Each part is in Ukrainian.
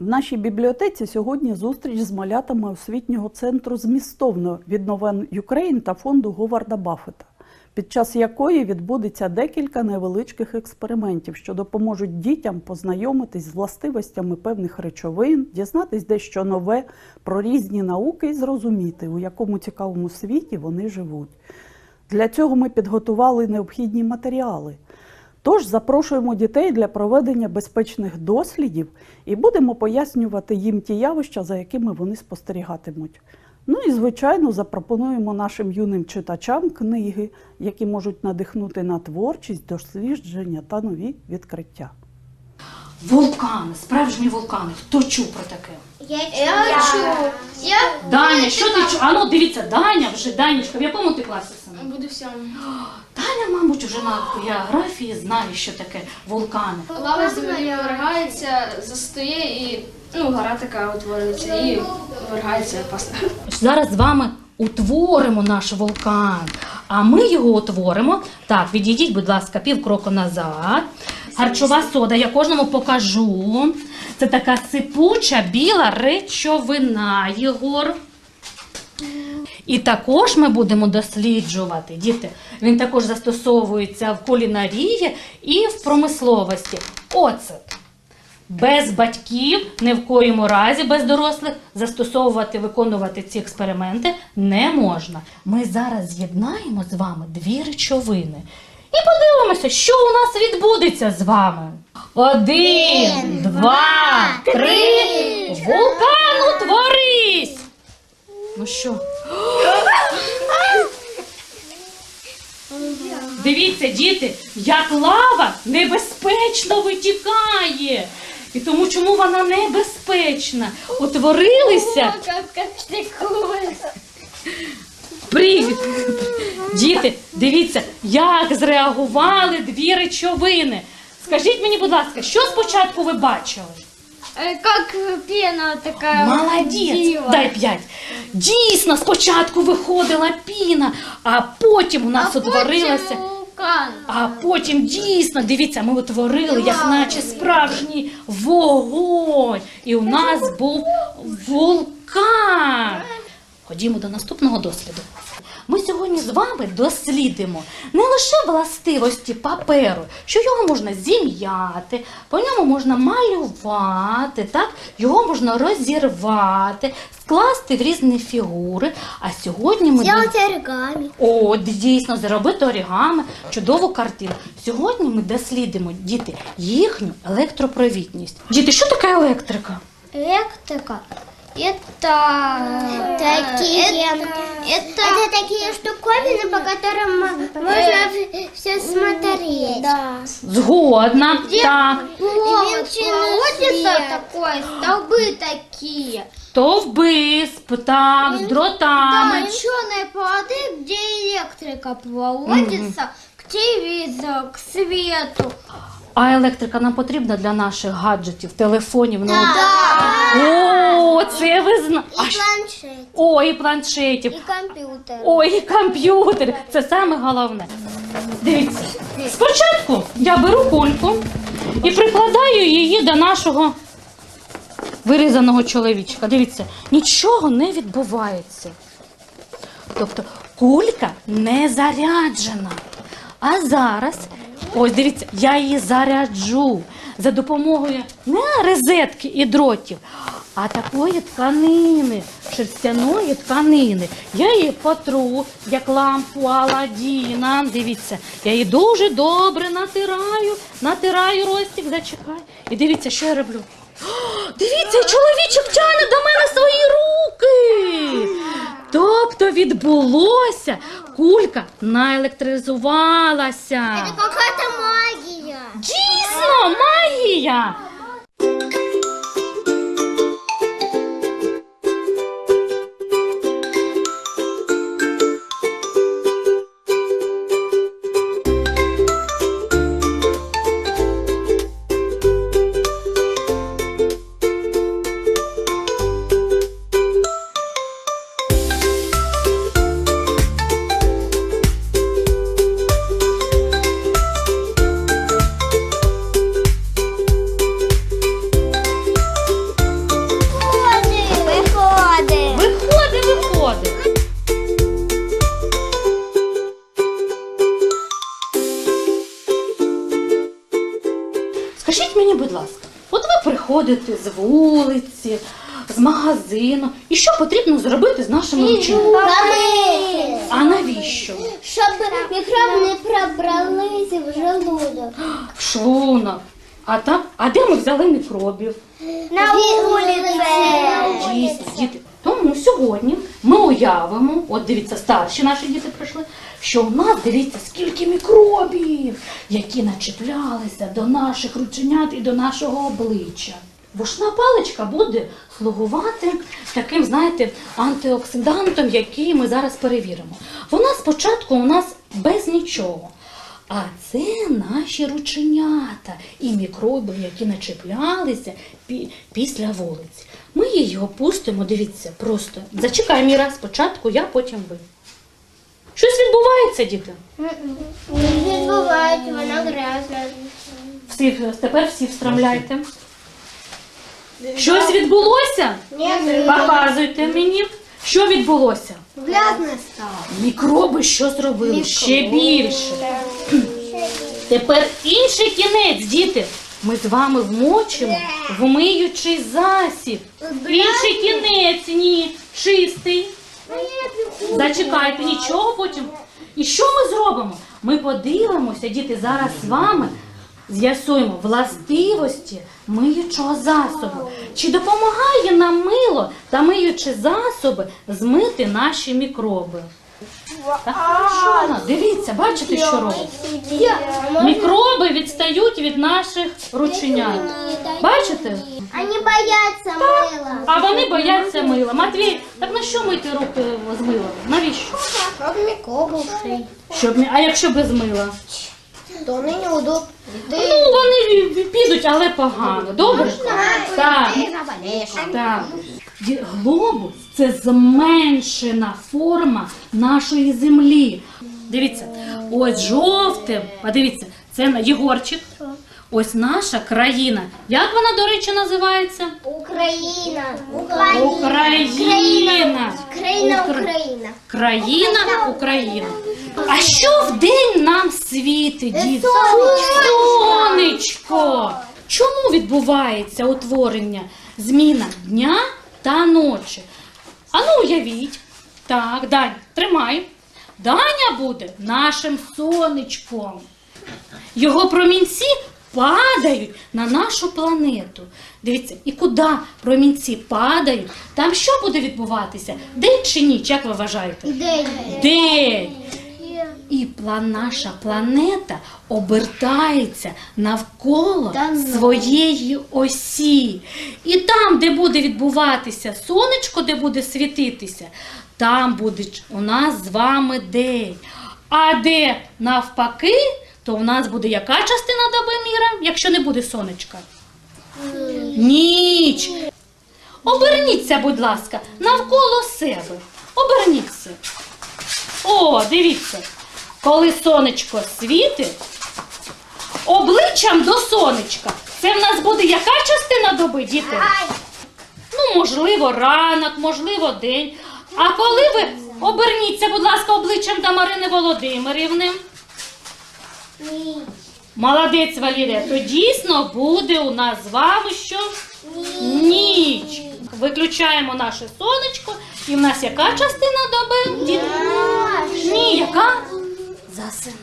В нашій бібліотеці сьогодні зустріч з малятами освітнього центру змістовно від Новен Юкрейн та фонду Говарда Баффета, під час якої відбудеться декілька невеличких експериментів, що допоможуть дітям познайомитись з властивостями певних речовин, дізнатись дещо нове про різні науки і зрозуміти, у якому цікавому світі вони живуть. Для цього ми підготували необхідні матеріали. Тож запрошуємо дітей для проведення безпечних дослідів і будемо пояснювати їм ті явища, за якими вони спостерігатимуть. Ну і, звичайно, запропонуємо нашим юним читачам книги, які можуть надихнути на творчість, дослідження та нові відкриття. Вулкани, справжні вулкани. Хто чув про таке? Я чую. Я Даня, що ти чув? А ну дивіться, Даня вже, Данечка, в якому ти класі саме? буду всьому. Мабуть, вже на географії знає, що таке вулкани. Лава землі виригається, застає і ну, гора така утворюється і виригається паста. Зараз з вами утворимо наш вулкан. А ми його утворимо. Так, відійдіть, будь ласка, півкроку назад. Харчова сода, я кожному покажу. Це така сипуча біла речовина, Єгор. І також ми будемо досліджувати, діти, він також застосовується в кулінарії і в промисловості. Оцет. Без батьків, ні в коєму разі, без дорослих, застосовувати, виконувати ці експерименти не можна. Ми зараз з'єднаємо з вами дві речовини і подивимося, що у нас відбудеться з вами. Один, два, три. Вулкан утворись! Ну що? Дивіться, діти, як лава небезпечно витікає. І тому чому вона небезпечна? Утворилися. Привіт! Діти, дивіться, як зреагували дві речовини. Скажіть мені, будь ласка, що спочатку ви бачили? Як пена така. Молодець! Дай п'ять. Дійсно, спочатку виходила піна, а потім у нас А утворилася. А потім дійсно, дивіться, ми утворили, як наче справжній вогонь. І у нас був вулкан. Ходімо до наступного досліду. Ми сьогодні з вами дослідимо не лише властивості паперу, що його можна зім'яти, по ньому можна малювати, так? його можна розірвати, скласти в різні фігури. А сьогодні ми Сделать оригами. о, дійсно, зробити орігами, чудову картину. Сьогодні ми дослідимо діти їхню електропровідність. Діти, що таке електрика? Электрика. Это такие, это, это такие штуковины, по которым мо- можно все смотреть. Да. Згодна. Так. Проводится такое, столбы такие. Товби, з- так, з дротами. Точеные проводы, где электрика проводится к телевизору, к свету. А електрика нам потрібна для наших гаджетів, телефонів, ноутбуків. О, це ви знаєте. И планшет, О, і планшетів. и компьютер. Ой, і комп'ютер. Це саме головне. Дивіться, спочатку я беру кульку і прикладаю її до нашого вирізаного чоловічка. Дивіться, нічого не відбувається. Тобто кулька не заряджена. А зараз, ось дивіться, я її заряджу за допомогою не розетки і дротів, а такої тканини, шерстяної тканини. Я її потру, як лампу Аладдіна. Дивіться, я її дуже добре натираю, натираю Ростик, зачекай. І дивіться, що я роблю. Дивіться, чоловічок тягне до мене свої руки. Тобто відбулося, кулька наелектризувалася. Це какая-то магия. Дійсно, магія! Ви з вулиці, з магазину, і що потрібно зробити з нашими рученьками? А навіщо? Щоб мікроби не пробралися в желудок. В шлунок. А так, а де ми взяли мікробів? На вулиці. Дійсно, діти. Тому сьогодні ми уявимо, от дивіться, старші наші діти прийшли, що у нас дивіться, скільки мікробів, які начеплялися до наших рученят і до нашого обличчя. Вушна паличка буде слугувати таким, знаєте, антиоксидантом, який ми зараз перевіримо. Вона спочатку у нас без нічого. А це наші рученята і мікроби, які начеплялися пі- після вулиці. Ми її опустимо, дивіться, просто. Зачекай Міра, спочатку я, потім ви. Щось відбувається, діти? Не відбувається, вона грязна. Всі, тепер всі встромляйте. Щось відбулося? Показуйте мені. Що відбулося? Грязна стала. Мікроби що зробили? Ще більше. Тепер інший кінець, діти. Ми з вами вмочимо в миючий засіб. Інший кінець, ні, чистий. Зачекайте, нічого потім. І що ми зробимо? Ми подивимося, діти, зараз з вами з'ясуємо властивості миючого засобу. Чи допомагає нам мило та миючі засоби змити наші мікроби? Так, що вона? Дивіться, бачите, що робить? Мікроби відстають від наших рученят. Бачите? Вони бояться мила. А вони бояться мила. Матвій, так на що мити руки з милом? Навіщо? Щоб мікроби а якщо без мила? То вони не удобні. Ну, вони підуть, але погано. Добре? Так. Так. Ді- Глобус це зменшена форма нашої землі. Дивіться, ось жовтим, подивіться, це на- Єгорчик. Ось наша країна. Як вона, до речі, називається? Україна. Україна. Країна Укра- Україна. Країна Україна. А що в день нам світить, діти? Сонечко! Чому відбувається утворення зміна дня та ночі? Ану, уявіть. Так, Дань, тримай. Даня буде нашим сонечком. Його промінці падають на нашу планету. Дивіться, і куди промінці падають, там що буде відбуватися? День чи ніч, як ви вважаєте? День. День. І наша планета обертається навколо своєї осі. І там, де буде відбуватися сонечко, де буде світитися, там буде у нас з вами день. А де навпаки, то у нас буде яка частина доби міра, якщо не буде сонечка? Ніч. Оберніться, будь ласка, навколо себе. Оберніться. О, дивіться, коли сонечко світить, обличчям до сонечка. Це в нас буде яка частина доби, діти? Ну, можливо, ранок, можливо, день. А коли ви оберніться, будь ласка, обличчям до Марини Володимирівни. Молодець, Валерія, то дійсно буде у нас з вами що? Ніч. Виключаємо наше сонечко, і в нас яка частина доби? Діти? Ні, яка? Засинаємо.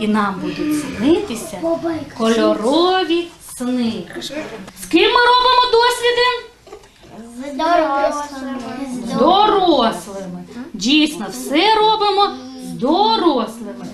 І нам будуть снитися кольорові сни. З ким ми робимо досліди? З дорослими. З дорослими. Дійсно, все робимо дорослими.